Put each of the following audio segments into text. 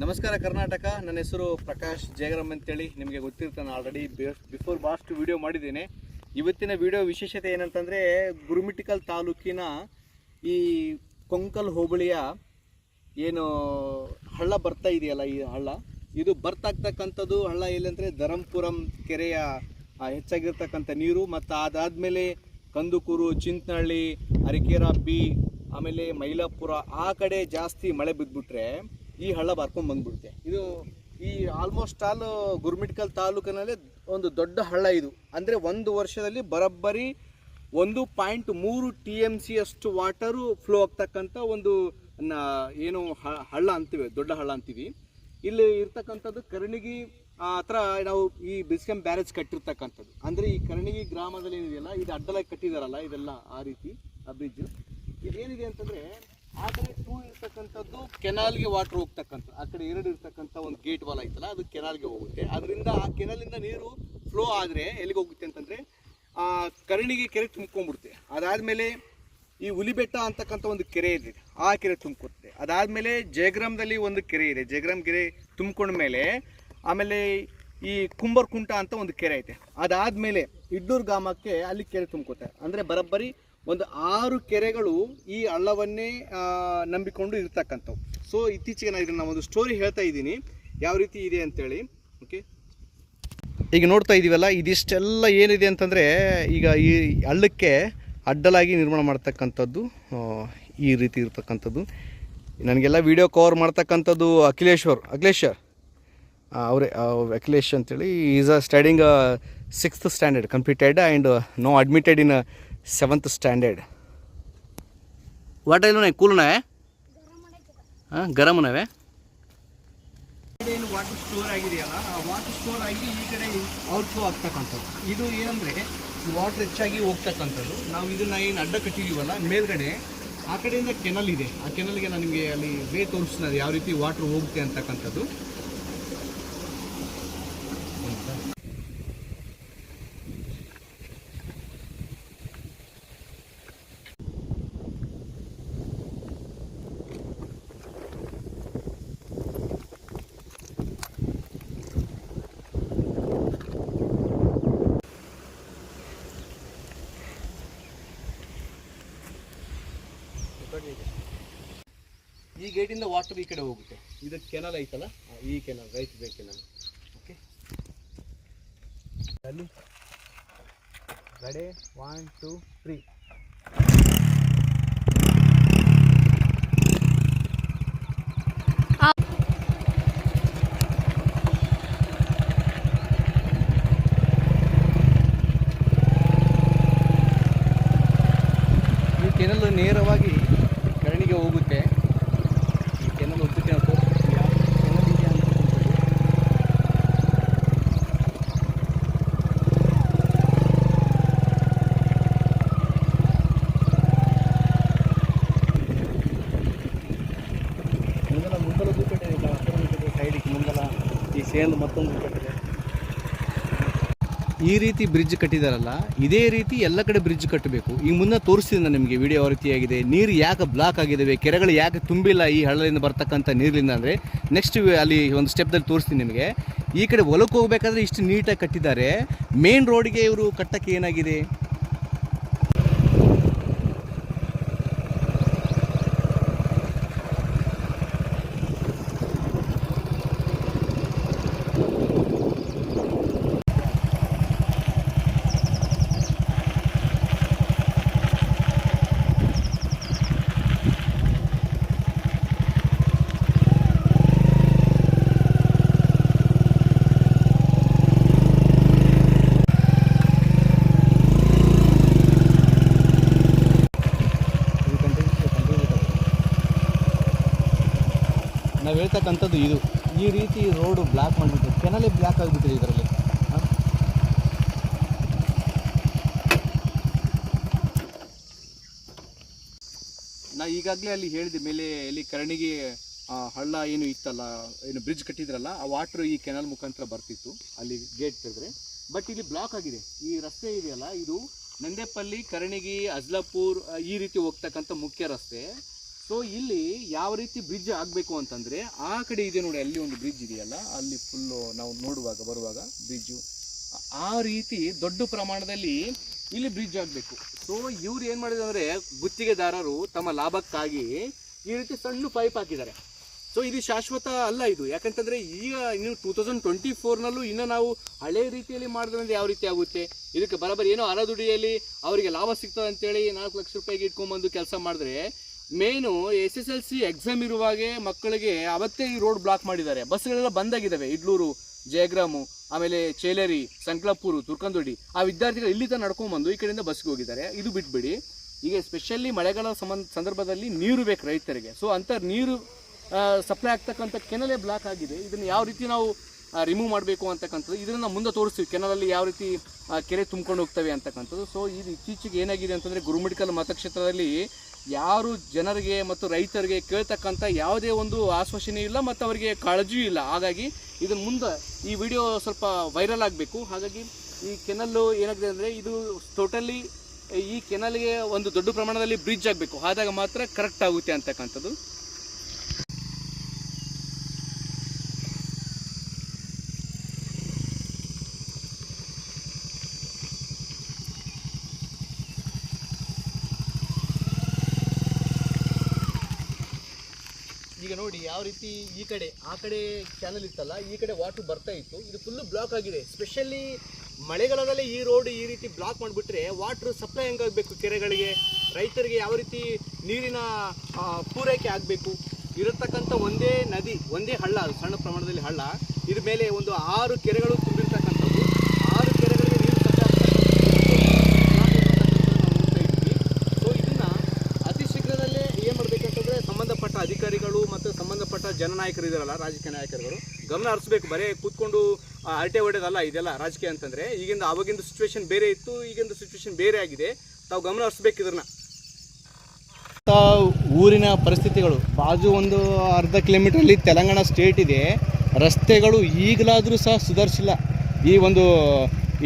ನಮಸ್ಕಾರ ಕರ್ನಾಟಕ. ನನ್ನ ಹೆಸರು ಪ್ರಕಾಶ್ ಜಯಗ್ರಾಮ್ ಅಂತೇಳಿ. ನಿಮಗೆ ಗೊತ್ತಿರ್ತಾನೆ ಆಲ್ರೆಡಿ ಬಿಫೋರ್ ಬಾಸ್ಟ್ ವಿಡಿಯೋ ಮಾಡಿದ್ದೇನೆ. ಇವತ್ತಿನ ವಿಡಿಯೋ ವಿಶೇಷತೆ ಏನಂತಂದರೆ ಗುರುಮಿಟಿಕಲ್ ತಾಲೂಕಿನ ಈ ಕೊಂಕಲ್ ಹೋಬಳಿಯ ಏನು ಹಳ್ಳ ಬರ್ತಾ ಇದೆಯಲ್ಲ, ಈ ಹಳ್ಳ. ಇದು ಬರ್ತಾಗ್ತಕ್ಕಂಥದ್ದು ಹಳ್ಳ ಎಲ್ಲಂದರೆ ಧರಂಪುರಂ ಕೆರೆಯ ಹೆಚ್ಚಾಗಿರ್ತಕ್ಕಂಥ ನೀರು ಮತ್ತು ಅದಾದಮೇಲೆ ಕಂದುಕೂರು, ಚಿಂತನಹಳ್ಳಿ ಅರಿಕೆರ ಬಿ ಆಮೇಲೆ ಮೈಲಾಪುರ ಆ ಕಡೆ ಜಾಸ್ತಿ ಮಳೆ ಬಿದ್ದುಬಿಟ್ರೆ ಈ ಹಳ್ಳ ಬರ್ಕೊಂಡು ಬಂದ್ಬಿಡುತ್ತೆ. ಇದು ಈ ಆಲ್ಮೋಸ್ಟ್ ಆಲ್ ಗುರ್ಮಿಟ್ಕಲ್ ತಾಲೂಕಿನಲ್ಲಿ ಒಂದು ದೊಡ್ಡ ಹಳ್ಳ ಇದು. ಅಂದರೆ ಒಂದು ವರ್ಷದಲ್ಲಿ ಬರೋಬ್ಬರಿ ಒಂದು ಪಾಯಿಂಟ್ ಮೂರು ಟಿ ಎಂ ಸಿ ಅಷ್ಟು ವಾಟರು ಫ್ಲೋ ಆಗ್ತಕ್ಕಂಥ ಒಂದು ಏನು ಹಳ್ಳ ಅಂತೀವಿ, ದೊಡ್ಡ ಹಳ್ಳ ಅಂತೀವಿ. ಇಲ್ಲಿ ಇರ್ತಕ್ಕಂಥದ್ದು ಕರ್ಣಿಗಿ ಹತ್ರ ನಾವು ಈ ಬಿಸ್ಕಂ ಬ್ಯಾರೇಜ್ ಕಟ್ಟಿರ್ತಕ್ಕಂಥದ್ದು. ಅಂದರೆ ಈ ಕರ್ಣಿಗಿ ಗ್ರಾಮದಲ್ಲಿ ಏನಿದೆಯಲ್ಲ, ಇದು ಅಡ್ಡಲಾಗಿ ಕಟ್ಟಿದಾರಲ್ಲ, ಇದೆಲ್ಲ ಆ ರೀತಿ ಆ ಬ್ರಿಡ್ಜ್ ಇದೇನಿದೆ ಅಂತಂದರೆ ಆ ಕಡೆ ಟೂ ಇರ್ತಕ್ಕಂಥದ್ದು ಕೆನಾಲ್ಗೆ ವಾಟರ್ ಹೋಗ್ತಕ್ಕಂಥ, ಆ ಕಡೆ ಎರಡು ಇರ್ತಕ್ಕಂಥ ಒಂದು ಗೇಟ್ ವಾಲ್ ಐತಲ್ಲ ಅದು ಕೆನಾಲ್ಗೆ ಹೋಗುತ್ತೆ. ಅದರಿಂದ ಆ ಕೆನಾಲಿಂದ ನೀರು ಫ್ಲೋ ಆದರೆ ಎಲ್ಲಿಗೆ ಹೋಗುತ್ತೆ ಅಂತಂದರೆ, ಆ ಕರಣಿಗೆ ಕೆರೆ ತುಂಬ್ಕೊಂಡ್ಬಿಡುತ್ತೆ. ಅದಾದಮೇಲೆ ಈ ಹುಲಿಬೆಟ್ಟ ಅಂತಕ್ಕಂಥ ಒಂದು ಕೆರೆ ಇದೆ, ಆ ಕೆರೆ ತುಂಬ್ಕೊತ್ತೆ ಅದಾದಮೇಲೆ ಜಯಗ್ರಾಮದಲ್ಲಿ ಒಂದು ಕೆರೆ ಇದೆ, ಜಯಗ್ರಾಮ್ ಕೆರೆ ತುಂಬ್ಕೊಂಡ ಮೇಲೆ ಆಮೇಲೆ ಈ ಕುಂಬರ್ಕುಂಟ ಅಂತ ಒಂದು ಕೆರೆ ಐತೆ. ಅದಾದಮೇಲೆ ಇಡ್ಲೂರು ಗ್ರಾಮಕ್ಕೆ ಅಲ್ಲಿ ಕೆರೆ ತುಂಬ್ಕೊತಾರೆ ಅಂದರೆ ಬರೋಬ್ಬರಿ ಒಂದು ಆರು ಕೆರೆಗಳು ಈ ಹಳ್ಳವನ್ನೇ ನಂಬಿಕೊಂಡು ಇರ್ತಕ್ಕಂಥವು. ಸೊ ಇತ್ತೀಚೆಗೆ ನಾನು ಇದನ್ನು ಒಂದು ಸ್ಟೋರಿ ಹೇಳ್ತಾ ಇದ್ದೀನಿ. ಯಾವ ರೀತಿ ಇದೆ ಅಂತೇಳಿ. ಓಕೆ ಈಗ ನೋಡ್ತಾ ಇದ್ದೀವಲ್ಲ ಇದಿಷ್ಟೆಲ್ಲ ಏನಿದೆ ಅಂತಂದರೆ, ಈಗ ಈ ಹಳ್ಳಕ್ಕೆ ಅಡ್ಡಲಾಗಿ ನಿರ್ಮಾಣ ಮಾಡ್ತಕ್ಕಂಥದ್ದು ಈ ರೀತಿ ಇರ್ತಕ್ಕಂಥದ್ದು. ನನಗೆಲ್ಲ ವಿಡಿಯೋ ಕವರ್ ಮಾಡ್ತಕ್ಕಂಥದ್ದು ಅಖಿಲೇಶ್ವರ್ ಅಖಿಲೇಶ್ವರ್. ಅವರೇ ಅಖಿಲೇಶ್ ಅಂತೇಳಿ is a studying sixth standard completed and no admitted in seventh standard what ಏನು ಕೂಲ್ನವೇ ಹಾಂ ಗರಮನವೇ ಏನು ವಾಟರ್ ಸ್ಟೋರ್ ಆಗಿದೆಯಲ್ಲ ಆ ವಾಟರ್ ಸ್ಟೋರ್ ಆಗಿ ಈ ಕಡೆ ಔಟ್ಫ್ಲೋ ಆಗ್ತಕ್ಕಂಥದ್ದು. ಇದು ಏನಂದರೆ ವಾಟರ್ ಹೆಚ್ಚಾಗಿ ಹೋಗ್ತಕ್ಕಂಥದ್ದು. ನಾವು ಇದನ್ನ ಏನು ಅಡ್ಡ ಕಟ್ಟಿದೀವಲ್ಲ ಮೇಲ್ಗಡೆ ಆ ಕಡೆಯಿಂದ ಕೆನಲ್ ಇದೆ. ಆ ಕೆನಲ್ಗೆ ನಾನು ನಿಮಗೆ ಅಲ್ಲಿ ವೇ ತೋರಿಸ್ತದೆ ಯಾವ ರೀತಿ ವಾಟರ್ ಹೋಗುತ್ತೆ ಅಂತಕ್ಕಂಥದ್ದು ಈ ಗೇಟಿಂದ ವಾಟರ್ ಈ ಕಡೆ ಹೋಗುತ್ತೆ. ಇದು ಕೆನಲ್ ಐತಲ್ಲ? ಈ ಕೆನಲ್ ರೈಟ್ ಬೇಕು ಕೆನಲ್. ಓಕೆ ಅಲ್ಲಿ. ರೆಡಿ ಒನ್ ಟೂ ತ್ರೀ ಈ ಕೆನಲ್ ನೇರವಾಗಿ ಕರಣಿಗೆ ಹೋಗುತ್ತೆ ಈ ಕೆನಲ್ ಉದ್ದಕ್ಕೆ ನಾವು ತೋರಿಸ್ತೀವಿ ಯಾವ ಕೆನಲ್ ಇದೆ ಅಂತಕ್ಕಂಥದ್ದು ಮುಂದಲ ಮುಂದಲ ಕಟ್ಟಿದೆ ಇಲ್ಲ ಸೈಡಿಗೆ ಮುಂದಲ ಸೇಲ್ ಮತ್ತೊಂದು ಕಟ್ಟಿದೆ. ಈ ರೀತಿ ಬ್ರಿಡ್ಜ್ ಕಟ್ಟಿದಾರಲ್ಲ, ಇದೇ ರೀತಿ ಎಲ್ಲ ಕಡೆ ಬ್ರಿಡ್ಜ್ ಕಟ್ಟಬೇಕು. ಈ ಮುನ್ನ ತೋರಿಸ್ತೀನಿ ನಿಮಗೆ, ವಿಡಿಯೋ ರೀತಿಯಾಗಿದೆ ನೀರು ಯಾಕೆ ಬ್ಲಾಕ್ ಆಗಿದ್ದಾವೆ ಕೆರೆಗಳು ಯಾಕೆ ತುಂಬಿಲ್ಲ ಈ ಹಳ್ಳದಿಂದ ಬರ್ತಕ್ಕಂಥ ನೀರಿನಿಂದ ಅಂದರೆ ನೆಕ್ಸ್ಟ್ ಅಲ್ಲಿ ಒಂದು ಸ್ಟೆಪ್ದಲ್ಲಿ ತೋರಿಸ್ತೀನಿ ನಿಮಗೆ. ಈ ಕಡೆ ಹೊಲಕ್ಕೆ ಹೋಗ್ಬೇಕಾದ್ರೆ ಇಷ್ಟು ನೀಟಾಗಿ ಕಟ್ಟಿದ್ದಾರೆ. ಮೇನ್ ರೋಡ್ಗೆ ಇವರು ಕಟ್ಟಕ್ಕೆ ಏನಾಗಿದೆ? ನಾವು ಇದು. ಈ ರೀತಿ ರೋಡು ಬ್ಲಾಕ್ ಮಾಡಿಬಿಟ್ಟು ಕೆನಲೇ ಬ್ಲ್ಯಾಕ್ ಆಗಿಬಿಟ್ಟಿದೆ ಇದರಲ್ಲಿ. ನಾ ಈಗಾಗಲೇ ಅಲ್ಲಿ ಹೇಳಿದೆ ಮೇಲೆ ಇಲ್ಲಿ ಕರಣಿಗೆ ಹಳ್ಳ ಏನು ಇತ್ತಲ್ಲ, ಏನು ಬ್ರಿಡ್ಜ್ ಕಟ್ಟಿದ್ರಲ್ಲ, ಆ ವಾಟ್ರ್ ಈ ಕೆನಲ್ ಮುಖಾಂತರ ಬರ್ತಿತ್ತು, ಅಲ್ಲಿ ಗೇಟ್ ತೆಗೆದ್ರೆ. ಬಟ್ ಇಲ್ಲಿ ಬ್ಲಾಕ್ ಆಗಿದೆ. ಈ ರಸ್ತೆ ಇದೆಯಲ್ಲ, ಇದು ನಂದೇಪಲ್ಲಿ, ಕರಣಿಗಿ, ಅಜ್ಲಾಪುರ್ ಈ ರೀತಿ ಹೋಗ್ತಕ್ಕಂಥ ಮುಖ್ಯ ರಸ್ತೆ. ಸೊ ಇಲ್ಲಿ ಯಾವ ರೀತಿ ಬ್ರಿಡ್ಜ್ ಆಗಬೇಕು ಅಂತಂದ್ರೆ, ಆ ಕಡೆ ಇದೆ ನೋಡಿ, ಅಲ್ಲಿ ಒಂದು ಬ್ರಿಡ್ಜ್ ಇದೆಯಲ್ಲ, ಅಲ್ಲಿ ಫುಲ್ಲು ನಾವು ನೋಡುವಾಗ, ಬರುವಾಗ ಬ್ರಿಡ್ಜು ಆ ರೀತಿ ದೊಡ್ಡ ಪ್ರಮಾಣದಲ್ಲಿ ಇಲ್ಲಿ ಬ್ರಿಡ್ಜ್ ಆಗಬೇಕು. ಸೊ ಇವ್ರು ಏನು ಮಾಡಿದ್ರು ಅಂದರೆ ಗುತ್ತಿಗೆದಾರರು ತಮ್ಮ ಲಾಭಕ್ಕಾಗಿ ಈ ರೀತಿ ಸಣ್ಣ ಪೈಪ್ ಹಾಕಿದ್ದಾರೆ. ಸೊ ಇದು ಶಾಶ್ವತ ಅಲ್ಲ ಇದು. ಯಾಕಂತಂದರೆ, ಈಗ ಇನ್ನು ಟೂ ತೌಸಂಡ್ ಟ್ವೆಂಟಿ ಫೋರ್ನಲ್ಲೂ ಇನ್ನೂ ನಾವು ಹಳೆ ರೀತಿಯಲ್ಲಿ ಮಾಡಿದ್ರೆ ಯಾವ ರೀತಿ ಆಗುತ್ತೆ? ಇದಕ್ಕೆ ಬರೋಬ್ಬರಿ ಏನೋ ಅರದುಡಿಯಲ್ಲಿ ಅವರಿಗೆ ಲಾಭ ಸಿಗ್ತದೆ ಅಂತೇಳಿ ನಾಲ್ಕು ಲಕ್ಷ ರೂಪಾಯಿಗೆ ಇಟ್ಕೊಂಡ್ಬಂದು ಕೆಲಸ ಮಾಡಿದ್ರೆ main S S L C exam ಇರುವಾಗೆ ಮಕ್ಕಳಿಗೆ ಅವತ್ತೇ ಈ ರೋಡ್ ಬ್ಲಾಕ್ ಮಾಡಿದ್ದಾರೆ. ಬಸ್ಗಳೆಲ್ಲ ಬಂದಾಗಿದ್ದಾವೆ. ಇಡ್ಲೂರು, ಜಯಗ್ರಾಮು, ಆಮೇಲೆ ಚೇಲೇರಿ, ಸಂಕ್ಲಾಪುರು ತುರ್ಕಂದೊಡ್ಡಿ ಆ ವಿದ್ಯಾರ್ಥಿಗಳು ಇಲ್ಲಿ ತನಕ ನಡ್ಕೊಂಡ್ಬಂದು ಈ ಕಡೆಯಿಂದ ಬಸ್ಗೆ ಹೋಗಿದ್ದಾರೆ. ಇದು ಬಿಟ್ಬಿಡಿ. ಈಗ ಸ್ಪೆಷಲಿ ಮಳೆಗಾಲ ಸಂಬಂಧ ಸಂದರ್ಭದಲ್ಲಿ ನೀರು ಬೇಕು ರೈತರಿಗೆ. ಸೊ ಅಂಥ ನೀರು ಸಪ್ಲೈ ಆಗ್ತಕ್ಕಂಥ ಕೆನಲೇ ಬ್ಲಾಕ್ ಆಗಿದೆ. ಇದನ್ನು ಯಾವ ರೀತಿ ನಾವು ರಿಮೂವ್ ಮಾಡಬೇಕು ಅಂತಕ್ಕಂಥದ್ದು, ಇದನ್ನು ಮುಂದೆ ತೋರಿಸ್ತೀವಿ. ಕೆನಲಲ್ಲಿ ಯಾವ ರೀತಿ ಕೆರೆ ತುಂಬ್ಕೊಂಡು ಹೋಗ್ತವೆ ಅಂತಕ್ಕಂಥದ್ದು. ಸೊ ಇದು ಇತ್ತೀಚೆಗೆ ಏನಾಗಿದೆ ಅಂತಂದರೆ ಗುರುಮಿಡ್ಕಲ್ ಮತಕ್ಷೇತ್ರದಲ್ಲಿ ಯಾರು ಜನರಿಗೆ ಮತ್ತು ರೈತರಿಗೆ ಕೇಳ್ತಕ್ಕಂಥ ಯಾವುದೇ ಒಂದು ಆಶ್ವಾಸನೆ ಇಲ್ಲ ಮತ್ತು ಅವರಿಗೆ ಕಾಳಜಿಯೂ ಇಲ್ಲ. ಹಾಗಾಗಿ ಇದನ್ನ ಮುಂದೆ ಈ ವಿಡಿಯೋ ಸ್ವಲ್ಪ ವೈರಲ್ ಆಗಬೇಕು. ಹಾಗಾಗಿ ಈ ಕೆನಲ್ಲು ಏನಾಗಿದೆ ಅಂದರೆ ಇದು ಟೋಟಲಿ ಈ ಕೆನಲ್ಗೆ ಒಂದು ದೊಡ್ಡ ಪ್ರಮಾಣದಲ್ಲಿ ಬ್ರಿಡ್ಜ್ ಆಗಬೇಕು. ಆದಾಗ ಮಾತ್ರ ಕರೆಕ್ಟ್ ಆಗುತ್ತೆ ಅಂತಕ್ಕಂಥದ್ದು ಈಗ ನೋಡಿ ಯಾವ ರೀತಿ ಈ ಕಡೆ, ಆ ಕಡೆ ಚಾನಲ್ ಇತ್ತಲ್ಲ, ಈ ಕಡೆ ವಾಟರ್ ಬರ್ತಾ ಇತ್ತು. ಇದು ಫುಲ್ ಬ್ಲಾಕ್ ಆಗಿದೆ. ಸ್ಪೆಷಲಿ ಮಳೆಗಾಲದಲ್ಲಿ ಈ ರೋಡ್ ಈ ರೀತಿ ಬ್ಲಾಕ್ ಮಾಡಿಬಿಟ್ರೆ ವಾಟರ್ ಸಪ್ಲೈ ಹೆಂಗಾಗಬೇಕು ಕೆರೆಗಳಿಗೆ? ರೈತರಿಗೆ ಯಾವ ರೀತಿ ನೀರಿನ ಪೂರೈಕೆ ಆಗಬೇಕು? ಇರತಕ್ಕಂಥ ಒಂದೇ ನದಿ, ಒಂದೇ ಹಳ್ಳ ಸಣ್ಣ ಪ್ರಮಾಣದಲ್ಲಿ ಹಳ್ಳ. ಇದ್ರ ಮೇಲೆ ಒಂದು ಆರು ಕೆರೆಗಳು ತುಂಬಿರ್ತಕ್ಕಂಥದ್ದು ಆರು ಕೆರೆಗಳಿಗೆ ನೀರು ಸಪ್ಲೈ ಸೊ ಇದನ್ನ ಅತಿ ಶೀಘ್ರದಲ್ಲೇ ಏನು ಮಾಡಬೇಕಂತಂದ್ರೆ ಸಂಬಂಧಪಟ್ಟ ಅಧಿಕಾರಿಗಳು ಮತ್ತು ಜನನಾಯಕರು ಇದಾರಲ್ಲ ರಾಜಕೀಯ ನಾಯಕರುಗಳು, ಗಮನ ಹರಿಸ್ಬೇಕು, ಬರೇ ಕೂತ್ಕೊಂಡು ಅರಟೆ ಹೊಡೆದಲ್ಲ ಇದೆಲ್ಲ ರಾಜಕೀಯ ಅಂತಂದ್ರೆ, ಈಗಿಂದ ಅವಾಗಿಂದ ಸಿಚುವೇಶನ್ ಬೇರೆ ಇತ್ತು, ಈಗಿಂದ ಸಿಚುವೇಶನ್ ಬೇರೆ ಆಗಿದೆ. ತಾವು ಗಮನ ಹರಿಸ್ಬೇಕು ಇದನ್ನ ಊರಿನ ಪರಿಸ್ಥಿತಿಗಳು, ಬಾಜು ಒಂದು ಅರ್ಧ ಕಿಲೋಮೀಟ್ರಲ್ಲಿ ತೆಲಂಗಾಣ ಸ್ಟೇಟ್ ಇದೆ, ರಸ್ತೆಗಳು ಈಗಲಾದರೂ ಸಹ ಸುಧಾರಿಸಿಲ್ಲ. ಈ ಒಂದು,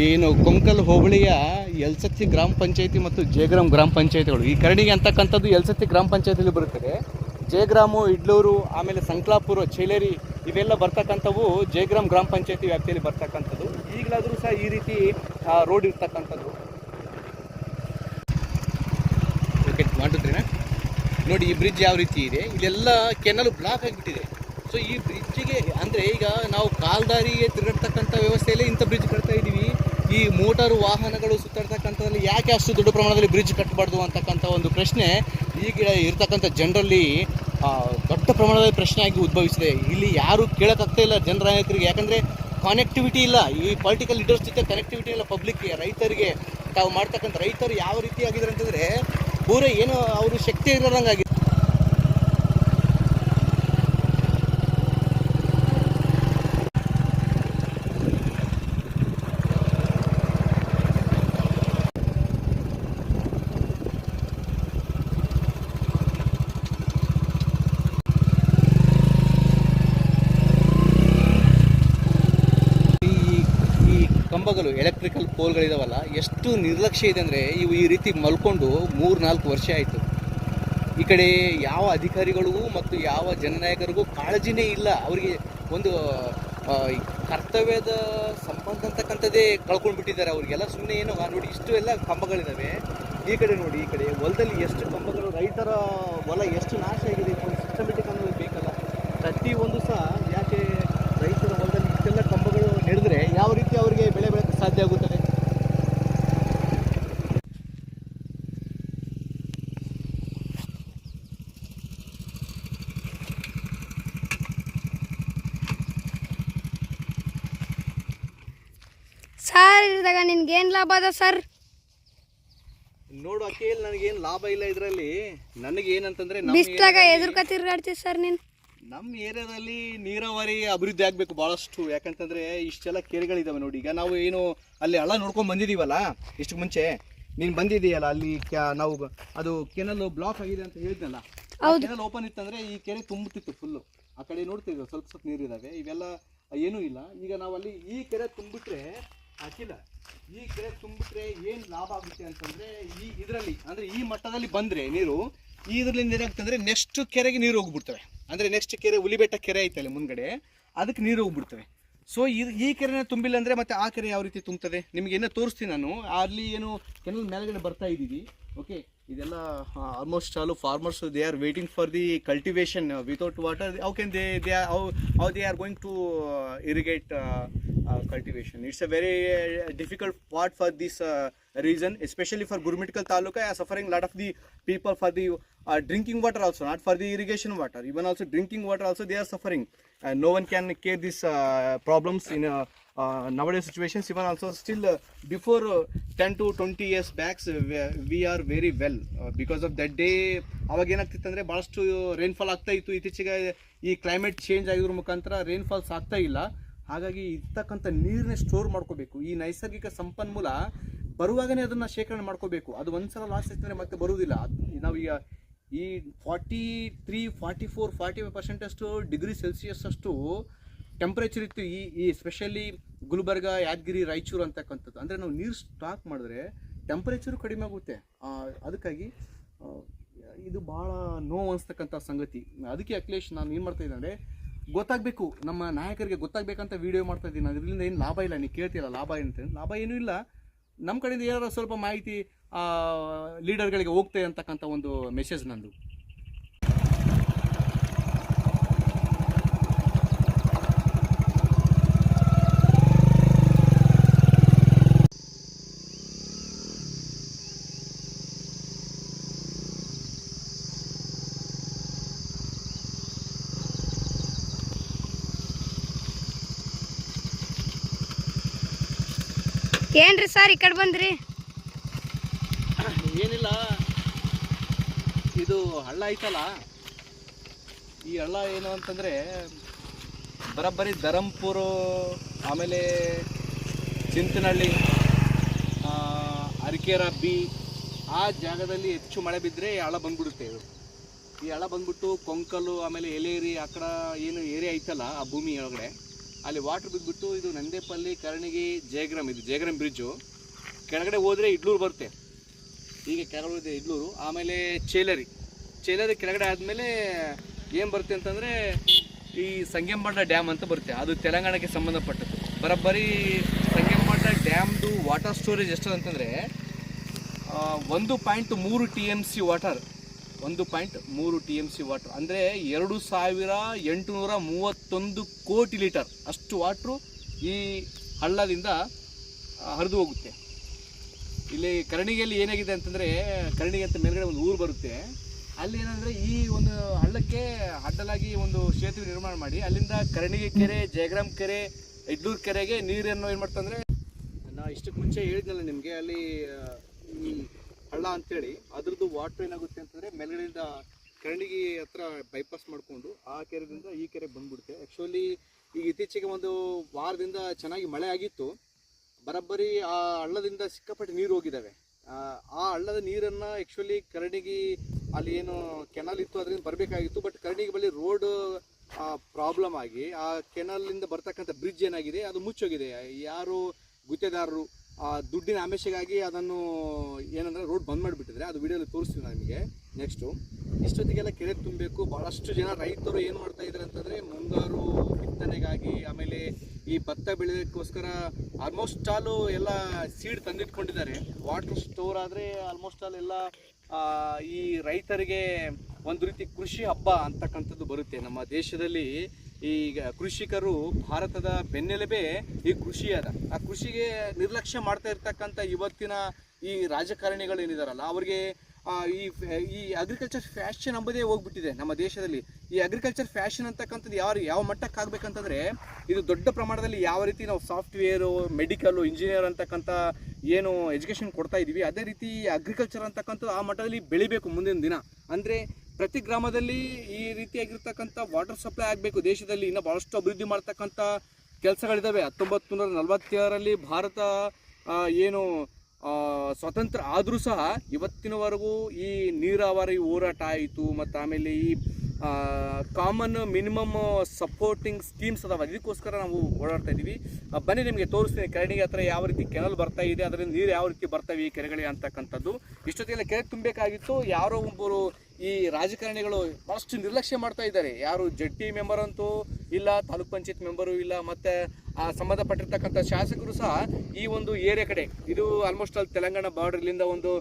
ಏನು ಕೊಂಕಲ್ ಹೋಬಳಿಯ ಎಲ್ಸತ್ತಿ ಗ್ರಾಮ ಪಂಚಾಯಿತಿ ಮತ್ತು ಜಯಗ್ರಾಮ್ ಗ್ರಾಮ ಪಂಚಾಯಿತಿಗಳು, ಈ ಕರಡಿಗೆ ಅಂತಕ್ಕಂಥದ್ದು ಎಲ್ಸತ್ತಿ ಗ್ರಾಮ ಪಂಚಾಯತಿಯಲ್ಲಿ ಬರುತ್ತದೆ. ಜಯಗ್ರಾಮು, ಇಡ್ಲೂರು, ಆಮೇಲೆ ಸಂಕ್ಲಾಪುರ ಚೇಲೇರಿ ಇವೆಲ್ಲ ಬರ್ತಕ್ಕಂಥವು ಜಯಗ್ರಾಮ್ ಗ್ರಾಮ ಪಂಚಾಯತಿ ವ್ಯಾಪ್ತಿಯಲ್ಲಿ ಬರ್ತಕ್ಕಂಥದ್ದು. ಈಗಲಾದರೂ ಸಹ ಈ ರೀತಿ ರೋಡ್ ಇರ್ತಕ್ಕಂಥದ್ದು. ಓಕೆ ನೋಡಿ, ಈ ಬ್ರಿಡ್ಜ್ ಯಾವ ರೀತಿ ಇದೆ? ಇಲ್ಲೆಲ್ಲ ಕೆನಲ್ ಬ್ಲಾಕ್ ಆಗಿಬಿಟ್ಟಿದೆ. ಸೊ ಈ ಬ್ರಿಡ್ಜ್ಗೆ ಅಂದರೆ ಈಗ ನಾವು ಕಾಲ್ದಾರಿಗೆ ತಿರುಗಾಡ್ತಕ್ಕಂಥ ವ್ಯವಸ್ಥೆಯಲ್ಲಿ ಇಂಥ ಬ್ರಿಡ್ಜ್ ಕಟ್ತಾ ಇದ್ದೀವಿ. ಈ ಮೋಟಾರು ವಾಹನಗಳು ಸುತ್ತಾಡ್ತಕ್ಕಂಥದ್ರಲ್ಲಿ ಯಾಕೆ ಅಷ್ಟು ದೊಡ್ಡ ಪ್ರಮಾಣದಲ್ಲಿ ಬ್ರಿಡ್ಜ್ ಕಟ್ಟಬಾರ್ದು ಅಂತಕ್ಕಂಥ ಒಂದು ಪ್ರಶ್ನೆ ಈಗ ಇರ್ತಕ್ಕಂಥ ಜನರಲ್ಲಿ ದೊಡ್ಡ ಪ್ರಮಾಣದಲ್ಲಿ ಪ್ರಶ್ನೆ ಆಗಿ ಉದ್ಭವಿಸಿದೆ. ಇಲ್ಲಿ ಯಾರು ಕೇಳೋಕ್ಕಾಗ್ತಾ ಇಲ್ಲ ಜನ ನಾಯಕರಿಗೆ ಯಾಕಂದರೆ ಕನೆಕ್ಟಿವಿಟಿ ಇಲ್ಲ. ಈ ಪೊಲಿಟಿಕಲ್ ಲೀಡರ್ಸ್ ಜೊತೆ ಕನೆಕ್ಟಿವಿಟಿ ಇಲ್ಲ ಪಬ್ಲಿಕ್ಗೆ ರೈತರಿಗೆ. ತಾವು ಮಾಡ್ತಕ್ಕಂಥ ರೈತರು ಯಾವ ರೀತಿ ಆಗಿದ್ದಾರೆ ಅಂತಂದರೆ, ಪೂರ ಏನು ಅವರು ಶಕ್ತಿ ಇರೋದಂಗಾಗಿ ಈ ಈ ಕಂಬಗಳು ಎಲೆಕ್ಟ್ರಿಕಲ್ ಪೋಲ್ಗಳಿದಾವಲ್ಲ ಎಷ್ಟು ನಿರ್ಲಕ್ಷ್ಯ ಇದೆ ಅಂದರೆ ಇವು ಈ ರೀತಿ ಮಲ್ಕೊಂಡು ಮೂರು ನಾಲ್ಕು ವರ್ಷ ಆಯಿತು. ಈ ಕಡೆ ಯಾವ ಅಧಿಕಾರಿಗಳಿಗೂ ಮತ್ತು ಯಾವ ಜನನಾಯಕರಿಗೂ ಕಾಳಜಿನೇ ಇಲ್ಲ. ಅವರಿಗೆ ಒಂದು ಕರ್ತವ್ಯದ ಸಂಬಂಧ ಅಂತಕ್ಕಂಥದ್ದೇ ಕಳ್ಕೊಂಡು ಬಿಟ್ಟಿದ್ದಾರೆ ಅವರಿಗೆಲ್ಲ ಸುಮ್ಮನೆ ಏನು ನೋಡಿ ಇಷ್ಟು ಎಲ್ಲ ಕಂಬಗಳಿದ್ದಾವೆ ಈ ಕಡೆ ನೋಡಿ, ಈ ಕಡೆ ಹೊಲದಲ್ಲಿ ಎಷ್ಟು ಕಂಬಗಳು, ರೈತರ ಹೊಲ ಎಷ್ಟು ನಾಶ ಆಗಿದೆ ಒಂದು ಸಿಸ್ಟಮೆಟಿಕ್ ಅನ್ನೋದು ಬೇಕಲ್ಲ. ಪ್ರತಿ ಒಂದು ಸಹ ಯಾಕೆ ರೈತರ ಹೊಲದಲ್ಲಿ ಇಷ್ಟೆಲ್ಲ ಕಂಬಗಳು ನಡೆದ್ರೆ ಯಾವ ರೀತಿ ಅವರಿಗೆ ಬೆಳೆ ಬೆಳೆಯೋಕ್ಕೆ ಸಾಧ್ಯ ಆಗುತ್ತದೆ ನಿನ್ಗೆ ನಿನ್ಗೇನು ಲಾಭ ಅದ ಸರ್? ನೋಡು ಅಖಿಲ್ ನನಗೇನು ಲಾಭ ಇಲ್ಲ ಇದರಲ್ಲಿ. ನನಗೆ ಏನಂತಂದ್ರೆ ನಮ್ಮ ಬಿಸ್ಲಾಗ ಎದುರ್ಕ ತಿರ್ಗಾಡ್ತೀವಿ ಸರ್ ನೀನು? ನಮ್ಮ ಏರಿಯಾದಲ್ಲಿ ನೀರಾವರಿ ಅಭಿವೃದ್ಧಿ ಆಗಬೇಕು ಭಾಳಷ್ಟು ಯಾಕಂತಂದ್ರೆ ಇಷ್ಟೆಲ್ಲ ಕೆರೆಗಳಿದಾವೆ ನೋಡಿ. ಈಗ ನಾವು ಏನು ಅಲ್ಲಿ ಹಳ್ಳ ನೋಡ್ಕೊಂಡು ಬಂದಿದ್ದೀವಲ್ಲ ಇಷ್ಟು ಮುಂಚೆ? ನೀನು ಬಂದಿದ್ದೀಯಲ್ಲ ಅಲ್ಲಿ ನಾವು ಅದು ಕೆನಲ್ ಬ್ಲಾಕ್ ಆಗಿದೆ ಅಂತ ಹೇಳಿದ್ನಲ್ಲ. ಕೆನಲ್ ಓಪನ್ ಇತ್ತಂದ್ರೆ ಈ ಕೆರೆ ತುಂಬುತ್ತಿತ್ತು ಫುಲ್ಲು ಆ ಕಡೆ ನೋಡ್ತಿದ್ವಿ ಸ್ವಲ್ಪ ಸ್ವಲ್ಪ ನೀರಿದ್ದಾವೆ ಇವೆಲ್ಲ ಏನೂ ಇಲ್ಲ. ಈಗ ನಾವು ಅಲ್ಲಿ ಈ ಕೆರೆ ತುಂಬಿಟ್ರೆ ಹಾಕಿಲ್ಲ ಈ ಕೆರೆ ತುಂಬಿಟ್ರೆ ಏನು ಲಾಭ ಆಗುತ್ತೆ ಅಂತಂದ್ರೆ ಈ ಇದರಲ್ಲಿ, ಅಂದ್ರೆ ಈ ಮಟ್ಟದಲ್ಲಿ ಬಂದ್ರೆ ನೀರು ಇದರಲ್ಲಿ ಏನಾಗ್ತಂದ್ರೆ ನೆಕ್ಸ್ಟ್ ಕೆರೆಗೆ ನೀರು ಹೋಗ್ಬಿಡ್ತವೆ. ಅಂದರೆ ನೆಕ್ಸ್ಟ್ ಕೆರೆ ಹುಲಿಬೆಟ್ಟ ಕೆರೆ ಐತಲ್ಲ ಮುಂದ್ಗಡೆ, ಅದಕ್ಕೆ ನೀರು ಹೋಗ್ಬಿಡ್ತವೆ. ಸೊ ಇದು ಈ ಕೆರೆನ ತುಂಬಿಲ್ಲ ಅಂದರೆ ಮತ್ತೆ ಆ ಕೆರೆ ಯಾವ ರೀತಿ ತುಂಬುತ್ತದೆ ನಿಮಗೆ ಏನೋ ತೋರಿಸ್ತೀನಿ ನಾನು. ಅಲ್ಲಿ ಏನು ಕೆನಲ್ ಮೇಲ್ಗಡೆ ಬರ್ತಾ ಇದ್ದೀವಿ. ಓಕೆ ಇದೆಲ್ಲ almost all farmers they are waiting for the cultivation without water how can they they are how they are going to irrigate cultivation. It's a very uh, difficult part for this uh, region, especially for Gurmitkal Taluka. are suffering a lot of the people for the uh, drinking water also, not for the irrigation water. Even also drinking water also they are suffering. And no one can care these uh, problems in uh, uh, nowadays situations. Even also still uh, before uh, 10 to 20 years back, uh, we- are very well uh, because of that day. ಅವಾಗ ಏನಾಗ್ತಿತ್ತು ಅಂದರೆ ಭಾಳಷ್ಟು rainfall ಆಗ್ತಾ ಇತ್ತು ಇತ್ತೀಚೆಗೆ ಈ climate change ಆಗಿರೋ ಮುಖಾಂತರ ರೈನ್ಫಾಲ್ಸ್ ಆಗ್ತಾ ಇಲ್ಲ ಹಾಗಾಗಿ ಇರ್ತಕ್ಕಂಥ ನೀರನ್ನ ಸ್ಟೋರ್ ಮಾಡ್ಕೋಬೇಕು. ಈ ನೈಸರ್ಗಿಕ ಸಂಪನ್ಮೂಲ ಬರುವಾಗನೇ ಅದನ್ನು ಶೇಖರಣೆ ಮಾಡ್ಕೋಬೇಕು. ಅದು ಒಂದ್ಸಲ ಲಾಸ್ ಆಯ್ತಂದರೆ ಮತ್ತೆ ಬರುವುದಿಲ್ಲ. ನಾವು ನಾವೀಗ ಈ forty three forty four forty five percent ಅಷ್ಟು ಡಿಗ್ರಿ ಸೆಲ್ಸಿಯಸ್ ಅಷ್ಟು ಟೆಂಪ್ರೇಚರ್ ಇತ್ತು ಈ ಈ ಸ್ಪೆಷಲಿ ಗುಲ್ಬರ್ಗ, ಯಾದಗಿರಿ, ರಾಯಚೂರು ಅಂತಕ್ಕಂಥದ್ದು. ಅಂದರೆ ನಾವು ನೀರು ಸ್ಟಾಕ್ ಮಾಡಿದ್ರೆ ಟೆಂಪ್ರೇಚರು ಕಡಿಮೆ ಆಗುತ್ತೆ. ಅದಕ್ಕಾಗಿ ಇದು ಭಾಳ ನೋವು ಅನಿಸ್ತಕ್ಕಂಥ ಸಂಗತಿ. ಅದಕ್ಕೆ ಅಖಿಲೇಶ್ ನಾನು ಏನು ಮಾಡ್ತಾ ಇದ್ದೆ ಅಂದರೆ ಗೊತ್ತಾಗಬೇಕು, ನಮ್ಮ ನಾಯಕರಿಗೆ ಗೊತ್ತಾಗಬೇಕಂತ ವಿಡಿಯೋ ಮಾಡ್ತಾ ಇದ್ದೀನಿ. ಅದರಿಂದ ಏನು ಲಾಭ ಇಲ್ಲ ನೀವು ಕೇಳ್ತಿಲ್ಲ ಲಾಭ ಏನಂತ ಲಾಭ ಏನೂ ಇಲ್ಲ. ನಮ್ಮ ಕಡೆಯಿಂದ ಏನಾದ್ರು ಸ್ವಲ್ಪ ಮಾಹಿತಿ ಲೀಡರ್ಗಳಿಗೆ ಹೋಗ್ತೇವೆ ಅಂತಕ್ಕಂಥ ಒಂದು ಮೆಸೇಜ್ ನಂದು. ಏನ್ರಿ ಸರ್ ಈ ಕಡೆ ಬಂದ್ರಿ? ಏನಿಲ್ಲ. ಇದು ಹಳ್ಳ ಐತಲ್ಲ? ಈ ಹಳ್ಳ ಏನು ಅಂತಂದರೆ ಬರಬ್ಬರಿ ಧರಂಪುರ, ಆಮೇಲೆ ಚಿಂತನಹಳ್ಳಿ ಅರಿಕೆರ ಬಿ, ಆ ಜಾಗದಲ್ಲಿ ಹೆಚ್ಚು ಮಳೆ ಬಿದ್ದರೆ ಈ ಹಳ್ಳ ಬಂದ್ಬಿಡುತ್ತೆ ಇದು. ಈ ಹಳ್ಳ ಬಂದ್ಬಿಟ್ಟು ಕೊಂಕಲು ಆಮೇಲೆ ಎಲೇರಿ, ಆ ಏನು ಏರಿಯಾ ಐತಲ್ಲ, ಆ ಭೂಮಿ ಒಳಗಡೆ. ಅಲ್ಲಿ ವಾಟರ್ ಬಿದ್ದುಬಿಟ್ಟು ಇದು ನಂದೇಪಲ್ಲಿ, ಕರ್ಣಿಗಿ ಜಯಗ್ರಾಮ್, ಇದು ಜಯಗ್ರಾಮ್ ಬ್ರಿಡ್ಜು ಕೆಳಗಡೆ ಹೋದರೆ ಇಡ್ಲೂರು ಬರುತ್ತೆ. ಈಗ ಕೆಳಗಡೆ ಇಡ್ಲೂರು, ಆಮೇಲೆ ಚೇಲರಿ. ಚೇಲರಿ ಕೆಳಗಡೆ ಆದಮೇಲೆ ಏನು ಬರುತ್ತೆ ಅಂತಂದರೆ ಈ ಸಂಗಮಬಂಡ ಡ್ಯಾಮ್ ಅಂತ ಬರುತ್ತೆ. ಅದು ತೆಲಂಗಾಣಕ್ಕೆ ಸಂಬಂಧಪಟ್ಟದ್ದು. ಬರೋಬ್ಬರಿ ಡ್ಯಾಮ್ ಡ್ಯಾಮ್ದು ವಾಟರ್ ಸ್ಟೋರೇಜ್ ಎಷ್ಟು ಅಂತಂದರೆ ಒಂದು ಪಾಯಿಂಟ್ ಮೂರು ಟಿ ಎಂ ಸಿ ವಾಟರ್ ಒಂದು ಪಾಯಿಂಟ್ ಮೂರು ಟಿ ಎಂ ಸಿ ವಾಟ್ರ್. ಅಂದರೆ ಎರಡು ಸಾವಿರ ಎಂಟುನೂರ ಮೂವತ್ತೊಂದು ಕೋಟಿ ಲೀಟರ್ ಅಷ್ಟು ವಾಟ್ರು ಈ ಹಳ್ಳದಿಂದ ಹರಿದು ಹೋಗುತ್ತೆ. ಇಲ್ಲಿ ಕರಣಿಗೆಯಲ್ಲಿ ಏನಾಗಿದೆ ಅಂತಂದರೆ ಕರಣಿಗೆ ಅಂತ ಮೇಲ್ಗಡೆ ಒಂದು ಊರು ಬರುತ್ತೆ. ಅಲ್ಲಿ ಏನಂದರೆ ಈ ಒಂದು ಹಳ್ಳಕ್ಕೆ ಅಡ್ಡಲಾಗಿ ಒಂದು ಸೇತುವೆ ನಿರ್ಮಾಣ ಮಾಡಿ, ಅಲ್ಲಿಂದ ಕರಣಿಗೆ ಕೆರೆ, ಜಯಗ್ರಾಮ್ ಕೆರೆ, ಇಡ್ಲೂರು ಕೆರೆಗೆ ನೀರನ್ನು ಏನು ಮಾಡ್ತಂದರೆ ನಾ ಇಷ್ಟಕ್ಕೆ ಮುಂಚೆ ಹೇಳಿದ್ನಲ್ಲ ನಿಮಗೆ, ಅಲ್ಲಿ ಈ ಹಳ್ಳ ಅಂತೇಳಿ ಅದ್ರದ್ದು ವಾಟರ್ ಏನಾಗುತ್ತೆ ಅಂತಂದರೆ ಮೇಲ್ಗಡೆಯಿಂದ ಕರಣಿಗೆ ಹತ್ರ ಬೈಪಾಸ್ ಮಾಡಿಕೊಂಡು ಆ ಕೆರೆದಿಂದ ಈ ಕೆರೆ ಬಂದ್ಬಿಡುತ್ತೆ. ಆ್ಯಕ್ಚುಲಿ ಈಗ ಇತ್ತೀಚೆಗೆ ಒಂದು ವಾರದಿಂದ ಚೆನ್ನಾಗಿ ಮಳೆ ಆಗಿತ್ತು. ಬರೋಬ್ಬರಿ ಆ ಹಳ್ಳದಿಂದ ಸಿಕ್ಕಾಪಟ್ಟೆ ನೀರು ಹೋಗಿದ್ದಾವೆ ಆ ಹಳ್ಳದ ನೀರನ್ನು ಆ್ಯಕ್ಚುಲಿ ಕರ್ಣಿಗೆ ಅಲ್ಲಿ ಏನು ಕೆನಲ್ ಇತ್ತು, ಅದರಿಂದ ಬರಬೇಕಾಗಿತ್ತು. ಬಟ್ ಕರ್ಣಿಗೆ ಬಳಿ ರೋಡ್ ಪ್ರಾಬ್ಲಮ್ ಆಗಿ ಆ ಕೆನಲಿಂದ ಬರ್ತಕ್ಕಂಥ ಬ್ರಿಡ್ಜ್ ಏನಾಗಿದೆ, ಅದು ಮುಚ್ಚೋಗಿದೆ. ಯಾರು ಗುತ್ತೇದಾರರು ಆ ದುಡ್ಡಿನ ಆಮೇಷೆಗಾಗಿ ಅದನ್ನು ಏನಂದ್ರೆ ರೋಡ್ ಬಂದ್ ಮಾಡಿಬಿಟ್ಟಿದ್ರೆ ಅದು ವಿಡಿಯೋಲಿ ತೋರಿಸ್ತೀವಿ ನಿಮಗೆ ನೆಕ್ಸ್ಟು ಇಷ್ಟೊತ್ತಿಗೆಲ್ಲ ಕೆರೆ ತುಂಬಬೇಕು ಭಾಳಷ್ಟು ಜನ ರೈತರು ಏನು ಮಾಡ್ತಾ ಇದ್ದಾರೆ ಅಂತಂದರೆ ಮುಂಗಾರು ಬಿತ್ತನೆಗಾಗಿ ಆಮೇಲೆ ಈ ಭತ್ತ ಬೆಳೆಯೋದಕ್ಕೋಸ್ಕರ ಆಲ್ಮೋಸ್ಟ್ ಆಲು ಎಲ್ಲ ಸೀಡ್ ತಂದಿಟ್ಕೊಂಡಿದ್ದಾರೆ. ವಾಟರ್ ಸ್ಟೋರ್ ಆದರೆ ಆಲ್ಮೋಸ್ಟ್ ಆಲ್ ಎಲ್ಲ ಈ ರೈತರಿಗೆ ಒಂದು ರೀತಿ ಕೃಷಿ ಹಬ್ಬ ಅಂತಕ್ಕಂಥದ್ದು ಬರುತ್ತೆ. ನಮ್ಮ ದೇಶದಲ್ಲಿ ಈಗ ಕೃಷಿಕರು ಭಾರತದ ಬೆನ್ನೆಲುಬೆ ಈ ಕೃಷಿ ಅದ ಆ ಕೃಷಿಗೆ ನಿರ್ಲಕ್ಷ್ಯ ಮಾಡ್ತಾ ಇರ್ತಕ್ಕಂಥ ಇವತ್ತಿನ ಈ ರಾಜಕಾರಣಿಗಳು ಏನಿದಾರಲ್ಲ ಅವರಿಗೆ ಈ ಈ ಅಗ್ರಿಕಲ್ಚರ್ ಫ್ಯಾಷನ್ ಎಂಬುದೇ ಹೋಗ್ಬಿಟ್ಟಿದೆ ನಮ್ಮ ದೇಶದಲ್ಲಿ. ಈ ಅಗ್ರಿಕಲ್ಚರ್ ಫ್ಯಾಷನ್ ಅಂತಕ್ಕಂಥದ್ದು ಯಾವ ಯಾವ ಮಟ್ಟಕ್ಕೆ ಆಗ್ಬೇಕಂತಂದ್ರೆ, ಇದು ದೊಡ್ಡ ಪ್ರಮಾಣದಲ್ಲಿ ಯಾವ ರೀತಿ ನಾವು ಸಾಫ್ಟ್ವೇರು ಮೆಡಿಕಲ್ಲು ಇಂಜಿನಿಯರ್ ಅಂತಕ್ಕಂಥ ಏನು ಎಜುಕೇಷನ್ ಕೊಡ್ತಾ ಇದೀವಿ, ಅದೇ ರೀತಿ ಅಗ್ರಿಕಲ್ಚರ್ ಅಂತಕ್ಕಂಥದ್ದು ಆ ಮಟ್ಟದಲ್ಲಿ ಬೆಳಿಬೇಕು ಮುಂದಿನ ದಿನ. ಅಂದರೆ ಪ್ರತಿ ಗ್ರಾಮದಲ್ಲಿ ಈ ರೀತಿಯಾಗಿರ್ತಕ್ಕಂಥ ವಾಟರ್ ಸಪ್ಲೈ ಆಗಬೇಕು. ದೇಶದಲ್ಲಿ ಇನ್ನೂ ಭಾಳಷ್ಟು ಅಭಿವೃದ್ಧಿ ಮಾಡ್ತಕ್ಕಂಥ ಕೆಲಸಗಳಿದ್ದಾವೆ ಹತ್ತೊಂಬತ್ತು ನೂರ ನಲವತ್ತೇಳರಲ್ಲಿ ಭಾರತ ಏನು ಸ್ವತಂತ್ರ ಆದರೂ ಸಹ ಇವತ್ತಿನವರೆಗೂ ಈ ನೀರಾವರಿ ಹೋರಾಟ ಆಯಿತು. ಮತ್ತು ಆಮೇಲೆ ಈ ಕಾಮನ್ ಮಿನಿಮಮ್ ಸಪೋರ್ಟಿಂಗ್ ಸ್ಕೀಮ್ಸ್ ಅದಾವೆ. ಅದಕ್ಕೋಸ್ಕರ ನಾವು ಓಡಾಡ್ತಾ ಇದ್ದೀವಿ ಬನ್ನಿ ನಿಮಗೆ ತೋರಿಸ್ತೀನಿ. ಕೆರೆಗೆ ಹತ್ರ ಯಾವ ರೀತಿ ಕೆನಲ್ ಬರ್ತಾ ಇದೆ. ಅದರಿಂದ ನೀರು ಯಾವ ರೀತಿ ಬರ್ತವೆ ಈ ಕೆರೆಗಳಿಗೆ ಅಂತಕ್ಕಂಥದ್ದು. ಇಷ್ಟೊತ್ತಿಗೆಲ್ಲ ಕೆರೆ ತುಂಬಬೇಕಾಗಿತ್ತು. ಯಾರೋ ಒಬ್ಬರು ಈ ರಾಜಕಾರಣಿಗಳು ಬಹಳಷ್ಟು ನಿರ್ಲಕ್ಷ್ಯ ಮಾಡ್ತಾ ಇದ್ದಾರೆ. ಯಾರು ಜಡ್ಪಿ ಮೆಂಬರ್ ಅಂತೂ ಇಲ್ಲ, ತಾಲೂಕ್ ಪಂಚಾಯತ್ ಮೆಂಬರು ಇಲ್ಲ, ಮತ್ತೆ ಆ ಸಂಬಂಧಪಟ್ಟಿರ್ತಕ್ಕಂಥ ಶಾಸಕರು ಸಹ ಈ ಒಂದು ಏರಿಯಾ ಕಡೆ, ಇದು ಆಲ್ಮೋಸ್ಟ್ ಅಲ್ಲಿ ತೆಲಂಗಾಣ ಬಾರ್ಡ್ರಿಂದ ಒಂದು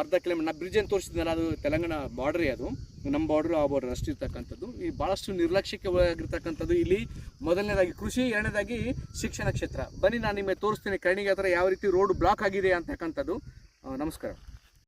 ಅರ್ಧ ಕಿಲೋಮೀಟರ್ ನಾ ಬ್ರಿಡ್ಜ್ ಅಂತ ತೋರಿಸಿದ್ನಲ್ಲ, ಅದು ತೆಲಂಗಾಣ ಬಾರ್ಡ್ರಿ ಅದು. ನಮ್ಮ ಬಾರ್ಡ್ರು ಆ ಬಾರ್ಡ್ರ್ ಅಷ್ಟು ಇರ್ತಕ್ಕಂಥದ್ದು. ಈ ಭಾಳಷ್ಟು ನಿರ್ಲಕ್ಷ್ಯಕ್ಕೆ ಒಳಗಿರ್ತಕ್ಕಂಥದ್ದು ಇಲ್ಲಿ. ಮೊದಲನೇದಾಗಿ ಕೃಷಿ, ಎರಡನೇದಾಗಿ ಶಿಕ್ಷಣ ಕ್ಷೇತ್ರ. ಬನ್ನಿ ನಾನು ನಿಮಗೆ ತೋರಿಸ್ತೀನಿ ಕರ್ಣಿಗೆ ಯಾವ ರೀತಿ ರೋಡ್ ಬ್ಲಾಕ್ ಆಗಿದೆ ಅಂತಕ್ಕಂಥದ್ದು. ನಮಸ್ಕಾರ.